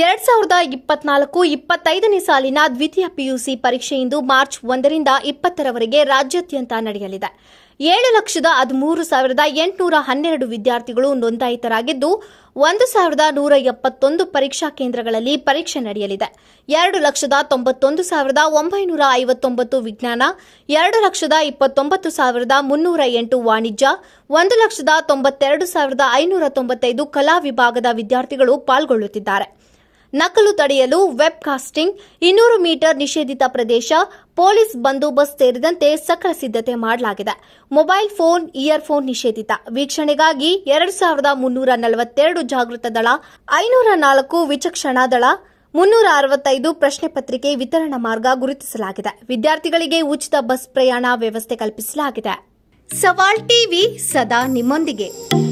ಎರಡ್ ಸಾವಿರದ ಇಪ್ಪತ್ನಾಲ್ಕು ಇಪ್ಪತ್ತೈದನೇ ಸಾಲಿನ ದ್ವಿತೀಯ ಪಿಯುಸಿ ಪರೀಕ್ಷೆ ಇಂದು ಮಾರ್ಚ್ ಒಂದರಿಂದ ಇಪ್ಪತ್ತರವರೆಗೆ ರಾಜ್ಯಾದ್ಯಂತ ನಡೆಯಲಿದೆ. ಏಳು ಲಕ್ಷದ ಹದಿಮೂರು ಸಾವಿರದ ಎಂಟುನೂರ ಹನ್ನೆರಡು ವಿದ್ಯಾರ್ಥಿಗಳು ನೋಂದಾಯಿತರಾಗಿದ್ದು, ಒಂದು ಸಾವಿರದ ನೂರ ಎಪ್ಪತ್ತೊಂದು ಪರೀಕ್ಷಾ ಕೇಂದ್ರಗಳಲ್ಲಿ ಪರೀಕ್ಷೆ ನಡೆಯಲಿದೆ. ಎರಡು ಲಕ್ಷದ ತೊಂಬತ್ತೊಂದು ಸಾವಿರದ ಒಂಬೈನೂರ ಐವತ್ತೊಂಬತ್ತು ವಿಜ್ಞಾನ, ಎರಡು ಲಕ್ಷದ ಇಪ್ಪತ್ತೊಂಬತ್ತು ಸಾವಿರದ ಮುನ್ನೂರ ಎಂಟು ವಾಣಿಜ್ಯ, ಒಂದು ಲಕ್ಷದ ತೊಂಬತ್ತೆರಡು ಸಾವಿರದ ಐನೂರ ತೊಂಬತ್ತೈದು ಕಲಾ ವಿಭಾಗದ ವಿದ್ಯಾರ್ಥಿಗಳು ಪಾಲ್ಗೊಳ್ಳುತ್ತಿದ್ದಾರೆ. ನಕಲು ತಡೆಯಲು ವೆಬ್ ಕಾಸ್ಟಿಂಗ್ ಇನ್ನೂರು ಮೀಟರ್ ನಿಷೇಧಿತ ಪ್ರದೇಶ, ಪೊಲೀಸ್ ಬಂದೋಬಸ್ತ್ ಸೇರಿದಂತೆ ಸಕಲ ಸಿದ್ಧತೆ ಮಾಡಲಾಗಿದೆ. ಮೊಬೈಲ್ ಫೋನ್, ಇಯರ್ಫೋನ್ ನಿಷೇಧಿತ. ವೀಕ್ಷಣೆಗಾಗಿ ಎರಡು ಸಾವಿರದ ಮುನ್ನೂರ ನಲವತ್ತೆರಡು ಜಾಗೃತ ದಳ, ಐನೂರ ನಾಲ್ಕು ವಿಚಕ್ಷಣಾ ದಳ, ಮುನ್ನೂರ ಅರವತ್ತೈದು ಪ್ರಶ್ನೆ ಪತ್ರಿಕೆ ವಿತರಣಾ ಮಾರ್ಗ ಗುರುತಿಸಲಾಗಿದೆ. ವಿದ್ಯಾರ್ಥಿಗಳಿಗೆ ಉಚಿತ ಬಸ್ ಪ್ರಯಾಣ ವ್ಯವಸ್ಥೆ ಕಲ್ಪಿಸಲಾಗಿದೆ. ಸವಾಲ್ ಟಿವಿ ಸದಾ ನಿಮ್ಮೊಂದಿಗೆ.